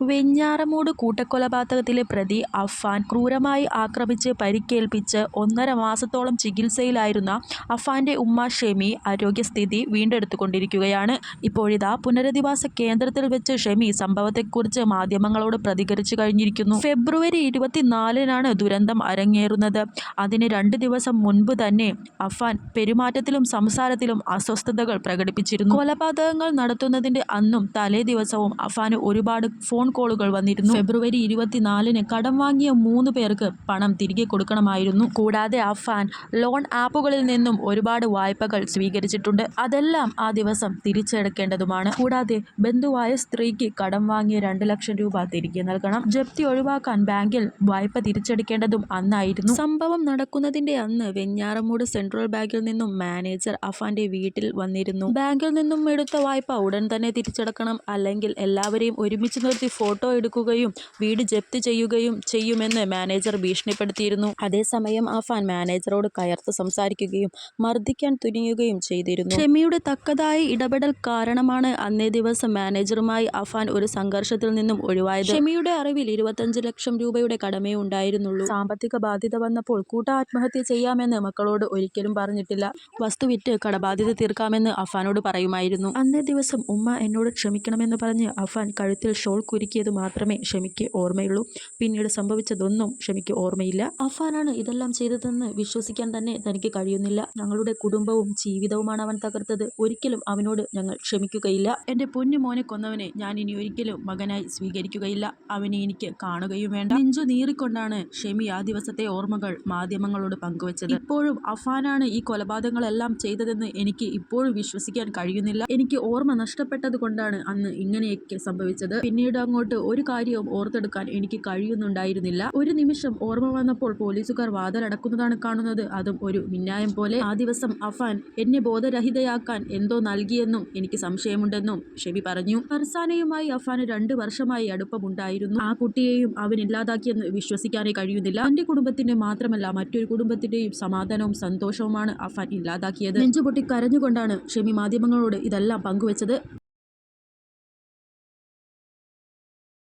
വെഞ്ഞാറമൂട് കൂട്ടക്കൊലപാതകത്തിലെ പ്രതി അഫാൻ ക്രൂരമായി ആക്രമിച്ച് പരിക്കേൽപ്പിച്ച് ഒന്നര മാസത്തോളം ചികിത്സയിലായിരുന്ന അഫാന്റെ ഉമ്മ ഷെമി ആരോഗ്യസ്ഥിതി വീണ്ടെടുത്തുകൊണ്ടിരിക്കുകയാണ്. ഇപ്പോഴിതാ പുനരധിവാസ കേന്ദ്രത്തിൽ വെച്ച് ഷെമി സംഭവത്തെക്കുറിച്ച് മാധ്യമങ്ങളോട് പ്രതികരിച്ചു കഴിഞ്ഞിരിക്കുന്നു. ഫെബ്രുവരി ഇരുപത്തിനാലിനാണ് ദുരന്തം അരങ്ങേറുന്നത്. അതിന് രണ്ട് ദിവസം മുൻപ് തന്നെ അഫാൻ പെരുമാറ്റത്തിലും സംസാരത്തിലും അസ്വസ്ഥതകൾ പ്രകടിപ്പിച്ചിരുന്നു. കൊലപാതകങ്ങൾ നടത്തുന്നതിന്റെ അന്നും തലേ ദിവസവും അഫാന് ഒരുപാട് ഫോൺ കോളുകൾ വന്നിരുന്നു. ഫെബ്രുവരി ഇരുപത്തിനാലിന് കടം വാങ്ങിയ മൂന്ന് പേർക്ക് പണം തിരികെ കൊടുക്കണമായിരുന്നു. കൂടാതെ അഫാൻ ലോൺ ആപ്പുകളിൽ നിന്നും ഒരുപാട് വായ്പകൾ സ്വീകരിച്ചിട്ടുണ്ട്. അതെല്ലാം ആ ദിവസം തിരിച്ചെടുക്കേണ്ടതുമാണ് കൂടാതെ ബന്ധുവായ സ്ത്രീക്ക് കടം വാങ്ങിയ രണ്ട് ലക്ഷം രൂപ തിരികെ നൽകണം. ജപ്തി ഒഴിവാക്കാൻ ബാങ്കിൽ വായ്പ തിരിച്ചെടുക്കേണ്ടതും അന്നായിരുന്നു. സംഭവം നടക്കുന്നതിന്റെ അന്ന് വെഞ്ഞാറമൂട് സെൻട്രൽ ബാങ്കിൽ നിന്നും മാനേജർ അഫാന്റെ വീട്ടിൽ വന്നിരുന്നു. ബാങ്കിൽ നിന്നും എടുത്ത വായ്പ ഉടൻ തന്നെ തിരിച്ചടക്കണം. അല്ലെങ്കിൽ എല്ലാവരെയും ഒരുമിച്ച് നിർത്തി ഫോട്ടോ എടുക്കുകയും വീട് ജപ്തി ചെയ്യുകയും ചെയ്യുമെന്ന് മാനേജർ ഭീഷണിപ്പെടുത്തിയിരുന്നു. അതേസമയം ആഫാൻ മാനേജറോട് കയർത്ത് സംസാരിക്കുകയും മർദ്ദിക്കാൻ തുനിയുകയും ചെയ്തിരുന്നു. ഷെമിയുടെ തക്കതായ ഇടപെടൽ കാരണമാണ് അന്നേ ദിവസം മാനേജറുമായി അഫാൻ ഒരു സംഘർഷത്തിൽ നിന്നും ഒഴിവായത്. ഷെമിയുടെ അറിവിൽ ഇരുപത്തഞ്ച് ലക്ഷം രൂപയുടെ കടമേ ഉണ്ടായിരുന്നുള്ളൂ. സാമ്പത്തിക ബാധ്യത വന്നപ്പോൾ കൂട്ട ആത്മഹത്യ ചെയ്യാമെന്ന് മക്കളോട് ഒരിക്കലും പറഞ്ഞിട്ടില്ല. വസ്തു വിറ്റ് കടബാധ്യത തീർക്കാമെന്ന് അഫാനോട് പറയുമായിരുന്നു. അന്നേ ദിവസം ഉമ്മ എന്നോട് ക്ഷമിക്കണമെന്ന് പറഞ്ഞ് അഫാൻ കഴുത്തിൽ ഷോൾ കുരുക്കിയത് മാത്രമേ ഷമിക്ക് ഓർമ്മയുള്ളൂ. പിന്നീട് സംഭവിച്ചതൊന്നും ഷമിക്ക് ഓർമ്മയില്ല. അഫാനാണ് ഇതെല്ലാം ചെയ്തതെന്ന് വിശ്വസിക്കാൻ തന്നെ തനിക്ക് കഴിയുന്നില്ല. ഞങ്ങളുടെ കുടുംബവും ജീവിതവുമാണ് അവൻ തകർത്തത്. ഒരിക്കലും അവനോട് ഞങ്ങൾ ക്ഷമിക്കുകയില്ല. എന്റെ പൊന്നു മോനെ കൊന്നവനെ ഞാൻ ഇനി ഒരിക്കലും മകനായി സ്വീകരിക്കുകയില്ല. അവനെ എനിക്ക് കാണുകയും വേണ്ട. നെഞ്ചു നീറിക്കൊണ്ടാണ് ഷെമി ആ ദിവസത്തെ ഓർമ്മകൾ മാധ്യമങ്ങളോട് പങ്കുവച്ചത്. ഇപ്പോഴും അഫാനാണ് ഈ കൊലപാതകങ്ങളെല്ലാം ചെയ്തതെന്ന് എനിക്ക് ഇപ്പോഴും വിശ്വസിക്കാൻ കഴിയുന്നില്ല. എനിക്ക് ഓർമ്മ നഷ്ടപ്പെട്ടത് കൊണ്ടാണ് അന്ന് ഇങ്ങനെയൊക്കെ സംഭവിച്ചത്. പിന്നീട് അങ്ങോട്ട് ഒരു കാര്യവും ഓർത്തെടുക്കാൻ എനിക്ക് കഴിയുന്നുണ്ടായിരുന്നില്ല. ഒരു നിമിഷം ഓർമ്മ വന്നപ്പോൾ പോലീസുകാർ വാതിലടക്കുന്നതാണ് കാണുന്നത്. അതും ഒരു മിന്നായം പോലെ. ആ ദിവസം അഫാൻ എന്നെ ബോധരഹിതയാക്കാൻ എന്തോ നൽകിയെന്നും എനിക്ക് സംശയമുണ്ടെന്നും ഷെബി പറഞ്ഞു. ഫർസാനയുമായി അഫാന് രണ്ട് വർഷമായി അടുപ്പമുണ്ടായിരുന്നു. ആ കുട്ടിയെയും അവൻ ഇല്ലാതാക്കിയെന്ന് വിശ്വസിക്കാനേ കഴിയുന്നില്ല. തന്റെ കുടുംബത്തിന്റെ മാത്രമല്ല മറ്റൊരു കുടുംബത്തിന്റെയും സമാധാനവും സന്തോഷവുമാണ് അഫാൻ ഇല്ലാതാക്കിയത്. നെഞ്ചുപൊട്ടി കരഞ്ഞുകൊണ്ടാണ് ഷെമി മാധ്യമങ്ങളോട് ഇതെല്ലാം പങ്കുവച്ചത്.